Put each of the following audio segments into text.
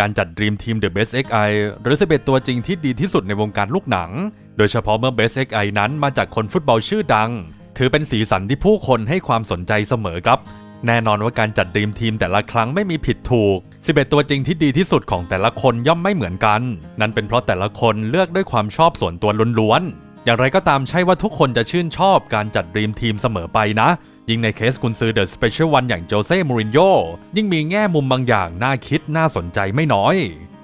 การจัด Dream Team The Best XI หรือ 11 ตัวจริงที่ดีที่สุดในวงการลูกหนัง โดยเฉพาะเมื่อ Best XI นั้นมาจากคนฟุตบอลชื่อดัง ถือเป็นสีสันที่ผู้คนให้ความสนใจเสมอครับ แน่นอนว่าการจัด Dream Team แต่ละครั้งไม่มีผิดถูก 11 ตัวจริงที่ดีที่สุดของแต่ละคนย่อมไม่เหมือนกัน นั่นเป็นเพราะแต่ละคนเลือกด้วยความชอบส่วนตัวล้วนๆอย่างไรก็ตามใช่ว่าทุกคนจะชื่นชอบการจัด Dream Team เสมอไปนะ ยิ่งในเคสกุนซือเดอะสเปเชียลวันอย่างโจเซ่มูรินโญ่ยิ่งมีแง่มุมบางอย่างน่าคิดน่าสนใจไม่น้อย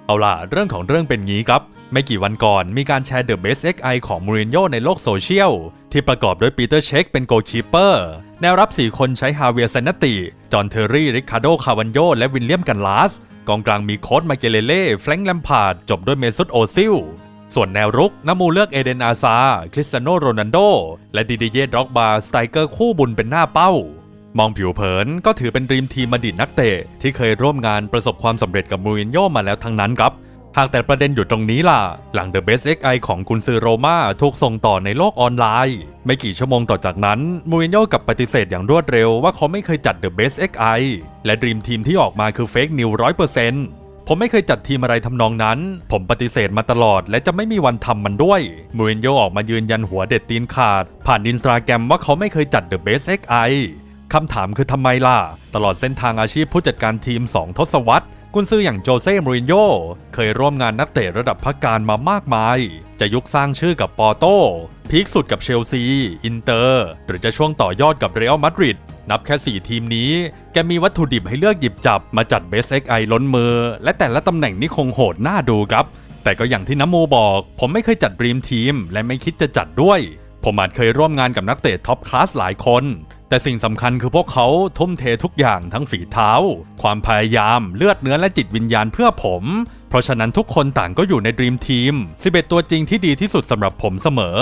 เอาล่ะ เรื่องของเรื่องเป็นงี้ครับ ไม่กี่วันก่อนมีการแชร์ The Best XI ของมูรินโญ่ในโลกโซเชียล ที่ประกอบด้วยปีเตอร์เช็คเป็นโกลคีเปอร์ แนวรับ 4 คนใช้ฮาเวียร์เซนติ จอห์นเทอร์รี่ ริคาร์โด คาวันโยและวินเลียมกันลาส กองกลางมีโค้ดมาเกเลเล่ แฟรงค์แลมพาร์ดจบด้วยเมซุตโอซิล ส่วนแนวรุกน้ำมูเลือกเอเดนอาซา คริสเตียโนโรนัลโด และดิดิเย่ด็อกบาสไตเกอร์คู่บุญเป็นหน้าเป้า มองผิวเผินก็ถือเป็นดรีมทีมอดีตนักเตะที่เคยร่วมงานประสบความสำเร็จกับมูรินโญ่มาแล้วทั้งนั้นครับหากแต่ประเด็นอยู่ตรงนี้ล่ะ หลัง The Best XI ของกุนซือโรม่าถูกส่งต่อในโลกออนไลน์ ไม่กี่ชั่วโมงต่อจากนั้น มูรินโญ่กับปฏิเสธอย่างรวดเร็วว่าเขาไม่เคยจัด The Best XI และดรีมทีมที่ออกมาคือเฟกนิวร้อยเปอร์เซ็นต์ ผมไม่เคยจัดทีมอะไรทำนองนั้น ผมปฏิเสธมาตลอด และจะไม่มีวันทำมันด้วยมูรินโญ่ออกมายืนยันหัวเด็ดตีนขาด ผ่านอินสตาแกรมว่าเขาไม่เคยจัด The Best XI คำถามคือทำไมล่ะ ตลอดเส้นทางอาชีพผู้จัดการทีม 2 ทศวรรษกุนซืออย่างโจเซ่ มูรินโญ่เคยร่วมงานนักเตะระดับพักการมามากมาย จะยุคสร้างชื่อกับปอโต้พีคสุดกับเชลซี อินเตอร์ หรือจะช่วงต่อยอดกับเรอัลมาดริด นับแค่ 4 ทีมนี้ แกมีวัตถุดิบให้เลือกหยิบจับมาจัดเบสเอ็กไอล้นมือ และแต่ละตำแหน่งนี่คงโหดหน่าดูครับ แต่ก็อย่างที่น้ำโมบอก ผมไม่เคยจัดดรีมทีม และไม่คิดจะจัดด้วย ผมอาจเคยร่วมงานกับนักเตะท็อปคลาสหลายคน แต่สิ่งสำคัญคือพวกเขาทุ่มเททุกอย่างทั้งฝีเท้า ความพยายามเลือดเนื้อและจิตวิญญาณเพื่อผม เพราะฉะนั้นทุกคนต่างก็อยู่ในดรีมทีม11ตัวจริงที่ดีที่สุดสำหรับผมเสมอ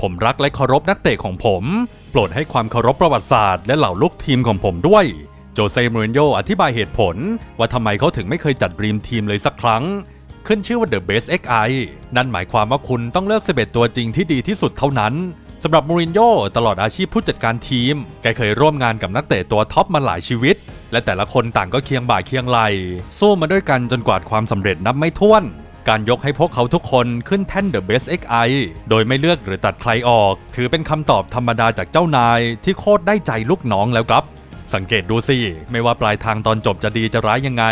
ผมรักและเคารพนักเตะของผม โปรดให้ความเคารพประวัติศาสตร์และเหล่าลูกทีมของผมด้วย โจเซมูรินโญ่อธิบายเหตุผล ว่าทำไมเขาถึงไม่เคยจัดดรีมทีมเลยสักครั้ง ขึ้นชื่อว่า The Best XI นั่นหมายความว่าคุณต้องเลือก 11 ตัวจริงที่ดีที่สุดเท่านั้นสำหรับมูรินโญ่ตลอดอาชีพผู้จัดการทีม แกเคยร่วมงานกับนักเตะตัวท็อปมาหลายชีวิต และแต่ละคนต่างก็เคียงบ่าเคียงไหลสู้มาด้วยกันจนกวาดความสำเร็จนับไม่ถ้วน การยกให้พวกเขาทุกคนขึ้นแท่น The Best XI โดยไม่เลือกหรือตัดใครออก ถือเป็นคำตอบธรรมดาจากเจ้านายที่โคตรได้ใจลูกน้องแล้วครับ สังเกตดูสิ ไม่ว่าปลายทางตอนจบจะดีจะร้ายยังไง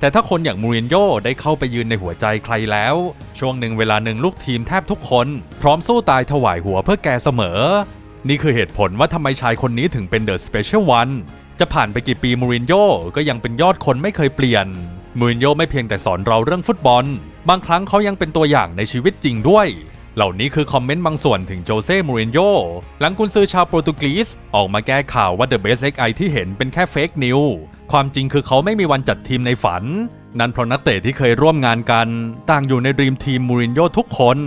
แต่ถ้าคนอย่างมูรินโญ่ได้เข้าไปยืนในหัวใจใครแล้ว ช่วงหนึ่งเวลาหนึ่งลูกทีมแทบทุกคน พร้อมสู้ตายถวายหัวเพื่อแกเสมอ นี่คือเหตุผลว่าทำไมชายคนนี้ถึงเป็นเดอะสเปเชียลวันจะผ่านไปกี่ปีมูรินโญ่ก็ยังเป็นยอดคนไม่เคยเปลี่ยนมูรินโญ่ไม่เพียงแต่สอนเราเรื่องฟุตบอล บางครั้งเขายังเป็นตัวอย่างในชีวิตจริงด้วย เหล่านี้คือคอมเมนต์บางส่วนถึงโจเซ่ มูรินโญ่หลังกุนซือชาวโปรตุเกสออกมาแก้ข่าวว่าเดอะเบสเอ็กไอที่เห็นเป็นแค่เฟกนิวความจริงคือเขาไม่มีวันจัดทีมในฝัน นั่นเพราะนักเตะที่เคยร่วมงานกัน ต่างอยู่ในดรีมทีมมูรินโญ่ทุกคน